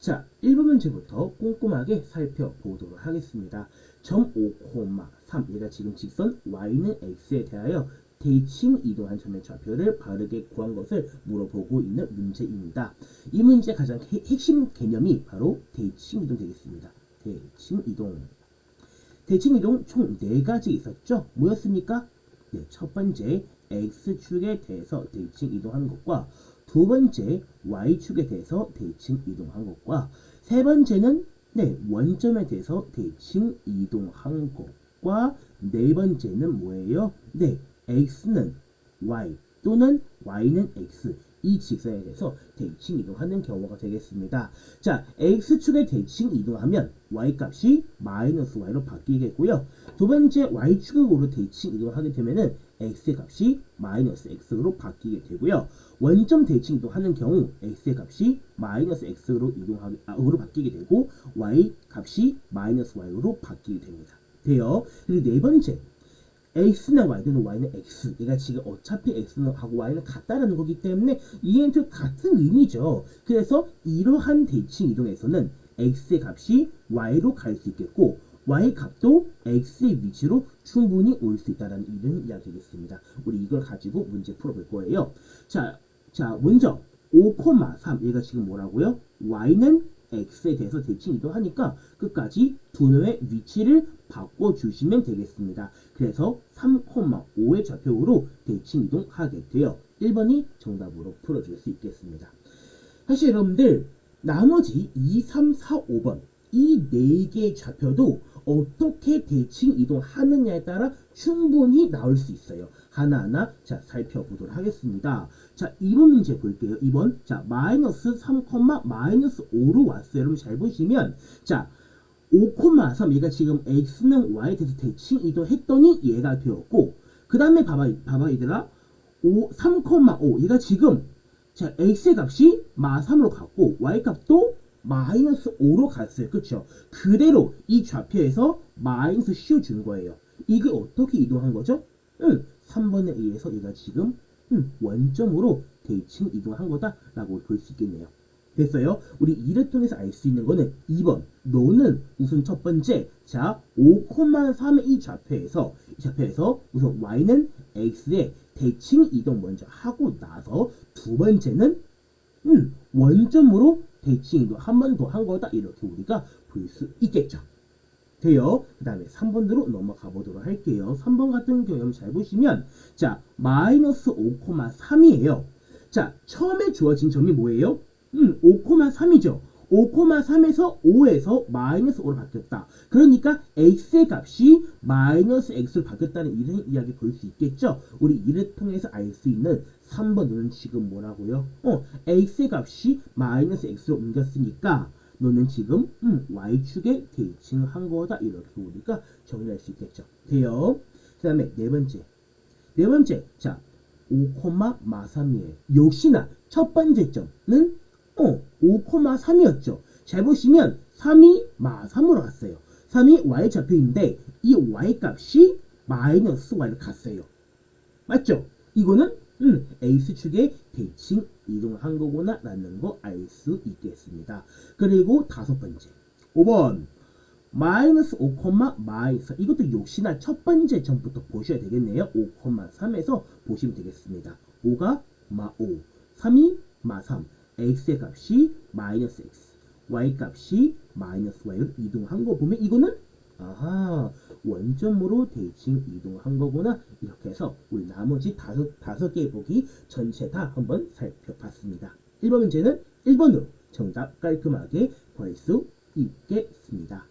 자, 1번 문제부터 꼼꼼하게 살펴보도록 하겠습니다. 점 5,3 얘가 지금 직선 y는 x에 대하여 대칭 이동한 점의 좌표를 바르게 구한 것을 물어보고 있는 문제입니다. 이 문제 가장 해- 핵심 개념이 바로 대칭 이동 되겠습니다. 대칭 이동. 대칭 이동 총 4가지 있었죠? 뭐였습니까? 네, 첫 번째 x축에 대해서 대칭 이동하는 것과 두 번째 y축에 대해서 대칭 이동한 것과 세 번째는 네, 원점에 대해서 대칭 이동한 것과 네 번째는 뭐예요? 네, x는 y 또는 y는 x 이 직선에 대해서 대칭 이동하는 경우가 되겠습니다. 자, x축에 대칭 이동하면 y 값이 마이너스 y로 바뀌겠고요. 두 번째 y축으로 대칭 이동하게 되면은 x의 값이 마이너스 x로 바뀌게 되고요. 원점 대칭 이동하는 경우 x의 값이 마이너스 x로 이동하게 아, 으로 바뀌게 되고 y 값이 마이너스 y로 바뀌게 됩니다. 돼요. 그리고 네 번째 x는 y 또는 y는 x 얘가 지금 어차피 x는 하고 y는 같다라는 거기 때문에 이엔트 같은 의미죠. 그래서 이러한 대칭 이동에서는 x의 값이 y로 갈 수 있겠고 y 값도 x의 위치로 충분히 올 수 있다는 이런 이야기겠습니다. 우리 이걸 가지고 문제 풀어볼 거예요. 자, 자 먼저 5,3 얘가 지금 뭐라고요? y는 x에 대해서 대칭 이동하니까 끝까지 두 놈의 위치를 바꿔주시면 되겠습니다. 그래서 3,5의 좌표로 대칭 이동하게 되어 1번이 정답으로 풀어줄 수 있겠습니다. 사실 여러분들 나머지 2, 3, 4, 5번 이네 개의 좌표도 어떻게 대칭 이동하느냐에 따라 충분히 나올 수 있어요. 하나하나 자 살펴보도록 하겠습니다. 자 2번 문제 볼게요. 2번 자 마이너스 3, 마이너스 5로 왔어요. 여러분 잘 보시면 자 5,3 얘가 지금 x는 y에 대해서 대칭 이동했더니 얘가 되었고 그 다음에 봐봐 봐봐 얘들아 5, 3,5 얘가 지금 자 x의 값이 마 3으로 갔고 y 값도 마이너스 5로 갔어요. 그쵸? 그대로 이 좌표에서 마이너스 씌워주는 거예요. 이게 어떻게 이동한 거죠? 응, 3번에 의해서 얘가 지금 음, 원점으로 대칭 이동한 거다라고 볼 수 있겠네요. 됐어요? 우리 이를 통해서 알 수 있는 거는 2번. 너는 우선 첫 번째, 자, 5,3의 이 좌표에서, 이 좌표에서 우선 y는 x의 대칭 이동 먼저 하고 나서 두 번째는, 음, 원점으로 대칭 이동 한번 더 한 거다. 이렇게 우리가 볼 수 있겠죠. 돼요. 그 다음에 3번으로 넘어가 보도록 할게요. 3번 같은 경우 잘 보시면, 자, 마이너스 5,3이에요. 자, 처음에 주어진 점이 뭐예요? 음, 5,3이죠. 5,3에서 5에서 마이너스 5로 바뀌었다. 그러니까 x의 값이 마이너스 x로 바뀌었다는 이런 이야기 볼 수 있겠죠. 우리 이를 통해서 알 수 있는 3번은 지금 뭐라고요? 어, x의 값이 마이너스 x로 옮겼으니까 너는 지금 음, y축에 대칭한 거다. 이렇게 우리가 정리할 수 있겠죠. 돼요. 그 다음에 네 번째. 네 번째. 자, 5,3이에요. 역시나 첫 번째 점은 어, 5,3이었죠. 잘 보시면 3이 마 3으로 갔어요. 3이 y 좌표인데 이 y 값이 마이너스 y로 갔어요. 맞죠? 이거는 음, X축에 대칭 이동한 거구나 라는 거 알 수 있겠습니다. 그리고 다섯 번째 5번 마이너스 5, 마이너스 이것도 역시나 첫 번째 점부터 보셔야 되겠네요. 5,3에서 보시면 되겠습니다. 5가 마 5, 3이 마 3, x의 값이 마이너스 x, y 값이 마이너스 y로 이동한 거 보면 이거는 아하 원점으로 대칭 이동한 거구나 이렇게 해서 우리 나머지 다섯 다섯 개의 보기 전체 다 한번 살펴봤습니다. 1번 문제는 1번으로 정답 깔끔하게 구할 수 있겠습니다.